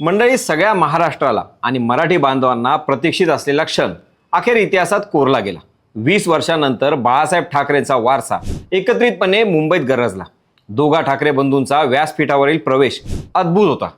मंडळी सगळ्या महाराष्ट्राला आणि मराठी बांधवांना प्रतीक्षित असलेला क्षण अखेर इतिहासात कोरला गेला. वीस वर्षानंतर बाळासाहेब ठाकरेंचा वारसा एकत्रितपणे मुंबईत गरजला. दोघा ठाकरे बंधूंचा व्यासपीठावरील प्रवेश अद्भुत होता.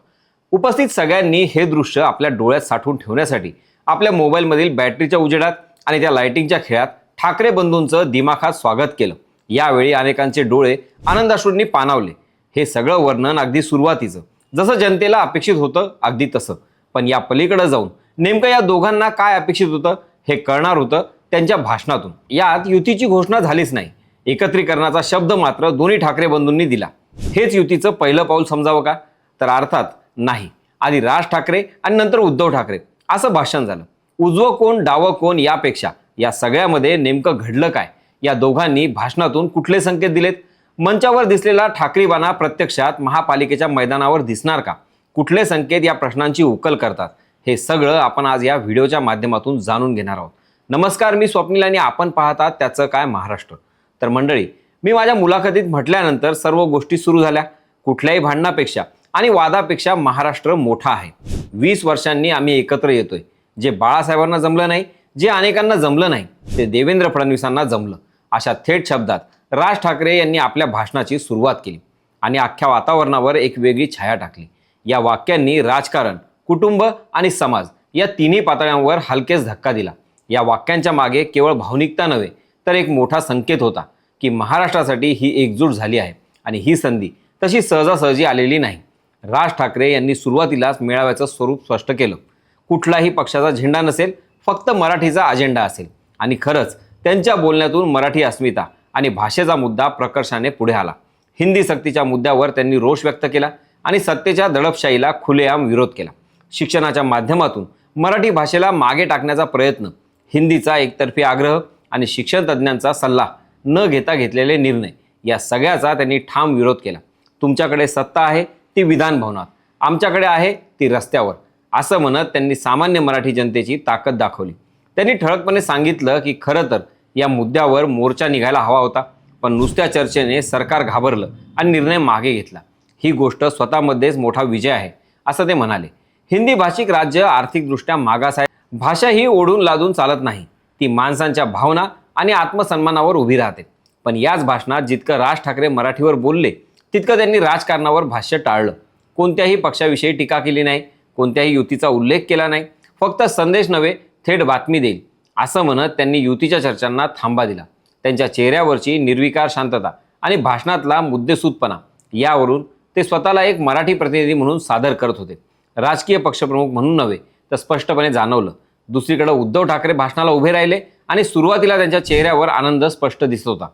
उपस्थित सगळ्यांनी हे दृश्य आपल्या डोळ्यात साठवून ठेवण्यासाठी आपल्या मोबाईलमधील बॅटरीच्या उजेडात आणि त्या लाइटिंगच्या खेळात ठाकरे बंधूंचं दिमाखात स्वागत केलं. यावेळी अनेकांचे डोळे आनंदाश्रूंनी पाणावले. हे सगळं वर्णन अगदी सुरुवातीचं. जसं जनतेला अपेक्षित होतं अगदी तसं. पण या पलीकडे जाऊन नेमकं या दोघांना काय अपेक्षित होतं हे कळणार होतं त्यांच्या भाषणातून. यात युतीची घोषणा झालीच नाही. एकत्रीकरणाचा शब्द मात्र दोन्ही ठाकरे बंधूंनी दिला. हेच युतीचं पहिलं पाऊल समजावं का? तर अर्थात नाही. आधी राज ठाकरे आणि नंतर उद्धव ठाकरे. असं भाषण झालं. उजवं कोण डावं कोण यापेक्षा या सगळ्यामध्ये नेमकं घडलं काय? या दोघांनी भाषणातून कुठले संकेत दिलेत? मंचावर दिसलेला ठाकरेबाना प्रत्यक्षात महापालिकेच्या मैदानावर दिसणार का? कुठले संकेत या प्रश्नांची उकल करतात? हे सगळं आपण आज या व्हिडिओच्या माध्यमातून जाणून घेणार आहोत. नमस्कार मी स्वप्नील आणि आपण पाहतात त्याचं काय महाराष्ट्र. तर मंडळी मी माझ्या मुलाखतीत म्हटल्यानंतर सर्व गोष्टी सुरू झाल्या. कुठल्याही भांडणापेक्षा आणि वादापेक्षा महाराष्ट्र मोठा आहे. वीस वर्षांनी आम्ही एकत्र येतोय. जे बाळासाहेबांना जमलं नाही जे अनेकांना जमलं नाही ते देवेंद्र फडणवीसांना जमलं. अशा थेट शब्दात राज ठाकरे यांनी आपल्या भाषणाची सुरुवात केली आणि अख्ख्या वातावरणावर एक वेगळी छाया टाकली. या वाक्यांनी राजकारण कुटुंब आणि समाज या तिन्ही पातळ्यांवर हलकेच धक्का दिला. या वाक्यांच्या मागे केवळ भावनिकता नव्हे तर एक मोठा संकेत होता की महाराष्ट्रासाठी ही एकजूट झाली आहे आणि ही संधी तशी सहजासहजी आलेली नाही. राज ठाकरे यांनी सुरुवातीलाच मेळाव्याचं स्वरूप स्पष्ट केलं. कुठलाही पक्षाचा झेंडा नसेल फक्त मराठीचा अजेंडा असेल. आणि खरंच त्यांच्या बोलण्यातून मराठी अस्मिता आणि भाषेचा मुद्दा प्रकर्षाने पुढे आला. हिंदी सक्तीच्या मुद्द्यावर त्यांनी रोष व्यक्त केला आणि सत्तेच्या दडपशाहीला खुलेआम विरोध केला. शिक्षणाच्या माध्यमातून मराठी भाषेला मागे टाकण्याचा प्रयत्न हिंदीचा एकतर्फी आग्रह आणि शिक्षण तज्ज्ञांचा सल्ला न घेता घेतलेले निर्णय या सगळ्याचा त्यांनी ठाम विरोध केला. तुमच्याकडे सत्ता आहे ती विधान भवनात. आमच्याकडे आहे ती रस्त्यावर. असं म्हणत त्यांनी सामान्य मराठी जनतेची ताकद दाखवली. त्यांनी ठळकपणे सांगितलं की खरं तर या मुद्द्यावर मोर्चा निघायला हवा होता पण नुसत्या चर्चेने सरकार घाबरलं आणि निर्णय मागे घेतला. ही गोष्ट स्वतःमध्येच मोठा विजय आहे असं ते म्हणाले. हिंदी भाषिक राज्य आर्थिकदृष्ट्या मागास आहे भाषा ही ओढून लादून चालत नाही. ती माणसांच्या भावना आणि आत्मसन्मानावर उभी राहते. पण याच भाषणात जितकं राज ठाकरे मराठीवर बोलले तितकं त्यांनी राजकारणावर भाष्य टाळलं. कोणत्याही पक्षाविषयी टीका केली नाही कोणत्याही युतीचा उल्लेख केला नाही. फक्त संदेश नव्हे थेट बातमी देईल. असं म्हणत त्यांनी युतीच्या चर्चांना थांबा दिला. त्यांच्या चेहऱ्यावरची निर्विकार शांतता आणि भाषणातला मुद्देसूदपणा यावरून ते स्वतःला एक मराठी प्रतिनिधी म्हणून सादर करत होते. राजकीय पक्षप्रमुख म्हणून नव्हे तर स्पष्टपणे जाणवलं. दुसरीकडे उद्धव ठाकरे भाषणाला उभे राहिले आणि सुरुवातीला त्यांच्या चेहऱ्यावर आनंद स्पष्ट दिसत होता.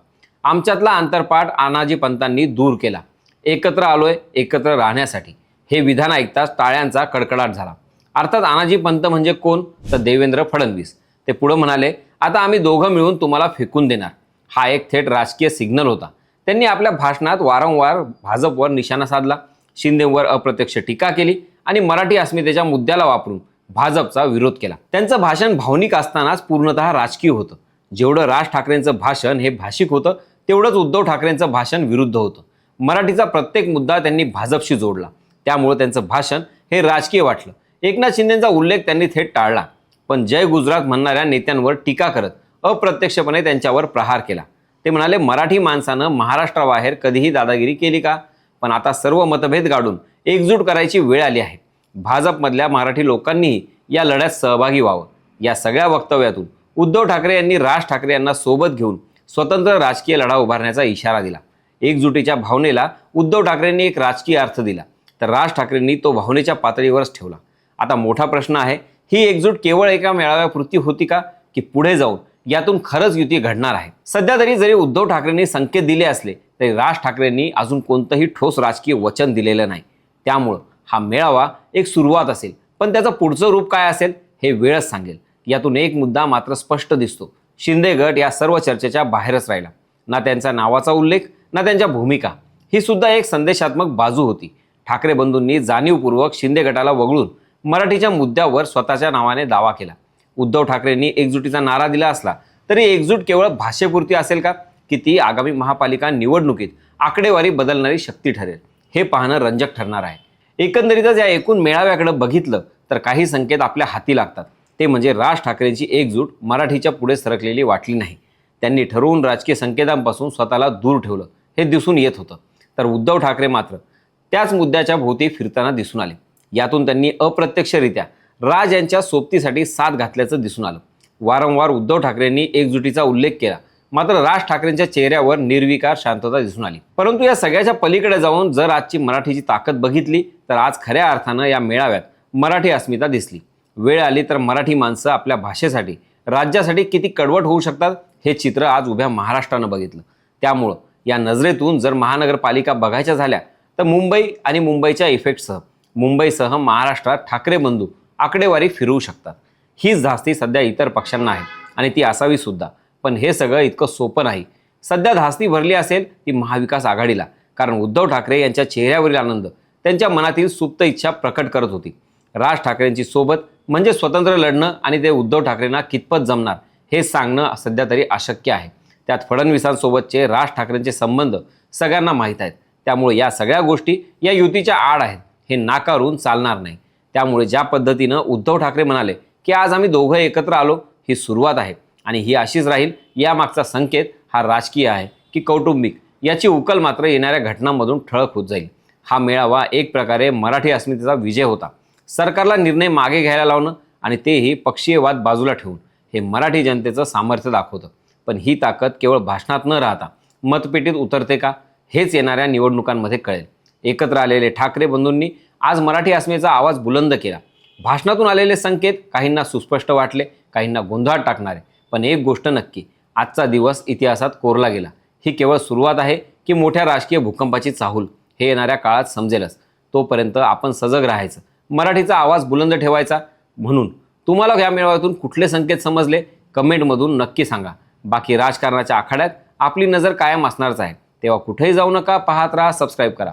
आमच्यातला आंतरपाठ आनाजी पंतांनी दूर केला. एकत्र आलोय एकत्र राहण्यासाठी. हे विधान ऐकताच टाळ्यांचा कडकडाट झाला. अर्थात आनाजी पंत म्हणजे कोण? तर देवेंद्र फडणवीस. ते पुढे म्हणाले आता आम्ही दोघं मिळून तुम्हाला फेकून देणार. हा एक थेट राजकीय सिग्नल होता. त्यांनी आपल्या भाषणात वारंवार भाजपवर निशाणा साधला शिंदेवर अप्रत्यक्ष टीका केली आणि मराठी अस्मितेच्या मुद्द्याला वापरून भाजपचा विरोध केला. त्यांचं भाषण भावनिक असतानाच पूर्णतः राजकीय होतं. जेवढं राज ठाकरेंचं भाषण हे भाषिक होतं तेवढंच उद्धव ठाकरेंचं भाषण विरुद्ध होतं. मराठीचा प्रत्येक मुद्दा त्यांनी भाजपशी जोडला. त्यामुळे त्यांचं भाषण हे राजकीय वाटलं. एकनाथ शिंदेचा उल्लेख त्यांनी थेट टाळला. पण जय गुजरात म्हणणाऱ्या नेत्यांवर टीका करत अप्रत्यक्षपणे त्यांच्यावर प्रहार केला. ते म्हणाले मराठी माणसानं महाराष्ट्राबाहेर कधीही दादागिरी केली का? पण आता सर्व मतभेद गाडून एकजूट करायची वेळ आली आहे. भाजपमधल्या मराठी लोकांनीही या लढ्यात सहभागी व्हावं. या सगळ्या वक्तव्यातून उद्धव ठाकरे यांनी राज ठाकरे यांना सोबत घेऊन स्वतंत्र राजकीय लढा उभारण्याचा इशारा दिला. एकजुटीच्या भावनेला उद्धव ठाकरेंनी एक राजकीय अर्थ दिला. तर राज ठाकरेंनी तो भावनेच्या पातळीवरच ठेवला. आता मोठा प्रश्न आहे ही एकजूट केवळ एका मेळाव्यापुरती होती का? की पुढे जाऊन यातून खरंच युती घडणार आहे. सध्या तरी जरी उद्धव ठाकरेंनी संकेत दिले असले तरी राज ठाकरेंनी अजून कोणतंही ठोस राजकीय वचन दिलेलं नाही. त्यामुळं हा मेळावा एक सुरुवात असेल. पण त्याचं पुढचं रूप काय असेल हे वेळच सांगेल. यातून एक मुद्दा मात्र स्पष्ट दिसतो. शिंदे गट या सर्व चर्चेच्या बाहेरच राहिला. ना त्यांचा नावाचा उल्लेख ना त्यांच्या भूमिका. ही सुद्धा एक संदेशात्मक बाजू होती. ठाकरे बंधूंनी जाणीवपूर्वक शिंदे गटाला वगळून मराठीच्या मुद्द्यावर स्वतःच्या नावाने दावा केला. उद्धव ठाकरेंनी एकजुटीचा नारा दिला असला तरी एकजूट केवळ भाषेपुरती असेल का? की ती आगामी महापालिका निवडणुकीत आकडेवारी बदलणारी शक्ती ठरेल हे पाहणं रंजक ठरणार आहे. एकंदरीतच या एकूण मेळाव्याकडे बघितलं तर काही संकेत आपल्या हाती लागतात. ते म्हणजे राज ठाकरेंची एकजूट मराठीच्या पुढे सरकलेली वाटली नाही. त्यांनी ठरवून राजकीय संकेतांपासून स्वतःला दूर ठेवलं हे दिसून येत होतं. तर उद्धव ठाकरे मात्र त्याच मुद्द्याच्या भोवती फिरताना दिसून आले. यातून त्यांनी अप्रत्यक्षरित्या राज यांच्या सोबतीसाठी साथ घातल्याचं दिसून आलं. वारंवार उद्धव ठाकरेंनी एकजुटीचा उल्लेख केला. मात्र राज ठाकरेंच्या चेहऱ्यावर निर्विकार शांतता दिसून आली. परंतु या सगळ्याच्या पलीकडे जाऊन जर आजची मराठीची ताकद बघितली तर आज खऱ्या अर्थानं या मेळाव्यात मराठी अस्मिता दिसली. वेळ आली तर मराठी माणसं आपल्या भाषेसाठी राज्यासाठी किती कडवट होऊ शकतात हे चित्र आज उभ्या महाराष्ट्रानं बघितलं. त्यामुळं या नजरेतून जर महानगरपालिका बघायच्या झाल्या तर मुंबई आणि मुंबईच्या इफेक्टसह मुंबईसह महाराष्ट्रात ठाकरे बंधू आकडेवारी फिरवू शकतात. हीच धास्ती सध्या इतर पक्षांना आहे आणि ती असावी सुद्धा. पण हे सगळं इतकं सोपं नाही. सध्या धास्ती भरली असेल ती महाविकास आघाडीला. कारण उद्धव ठाकरे यांच्या चेहऱ्यावरील आनंद त्यांच्या मनातील सुप्त इच्छा प्रकट करत होती. राज ठाकरेंची सोबत म्हणजे स्वतंत्र लढणं आणि ते उद्धव ठाकरेंना कितपत जमणार हे सांगणं सध्या तरी अशक्य आहे. त्यात फडणवीसांसोबतचे राज ठाकरेंचे संबंध सगळ्यांना माहीत आहेत. त्यामुळे या सगळ्या गोष्टी या युतीच्या आड आहेत. हे नाकारून चालणार नाही. त्यामुळे ज्या पद्धतीनं उद्धव ठाकरे म्हणाले की आज आम्ही दोघं एकत्र आलो ही सुरुवात आहे. आणि ही अशीच राहील यामागचा संकेत हा राजकीय आहे की कौटुंबिक. याची उकल मात्र येणाऱ्या घटनांमधून ठळक होत जाईल. हा मेळावा एक प्रकारे मराठी अस्मितेचा विजय होता. सरकारला निर्णय मागे घ्यायला लावणं आणि तेही पक्षीयवाद बाजूला ठेवून हे मराठी जनतेचं सामर्थ्य दाखवतं. पण ही ताकद केवळ भाषणात न राहता मतपेटीत उतरते का हेच येणाऱ्या निवडणुकांमध्ये कळेल. एकत्र आलेले ठाकरे बंधूंनी आज मराठी अस्मितेचा आवाज बुलंद केला. भाषणातून आलेले संकेत काहींना सुस्पष्ट वाटले काहींना गोंधळात टाकणारे. पण एक गोष्ट नक्की आजचा दिवस इतिहासात कोरला गेला. ही केवळ सुरुवात आहे की मोठ्या राजकीय भूकंपाची चाहूल. हे येणाऱ्या काळात समजेलच. तोपर्यंत आपण सजग राहायचं. मराठीचा आवाज बुलंद ठेवायचा म्हणून. तुम्हाला या मेळाव्यातून कुठले संकेत समजले? कमेंटमधून नक्की सांगा. बाकी राजकारणाच्या आखाड्यात आपली नजर कायम असणारच आहे. तेव्हा कुठेही जाऊ नका पाहत राहा सबस्क्राईब करा.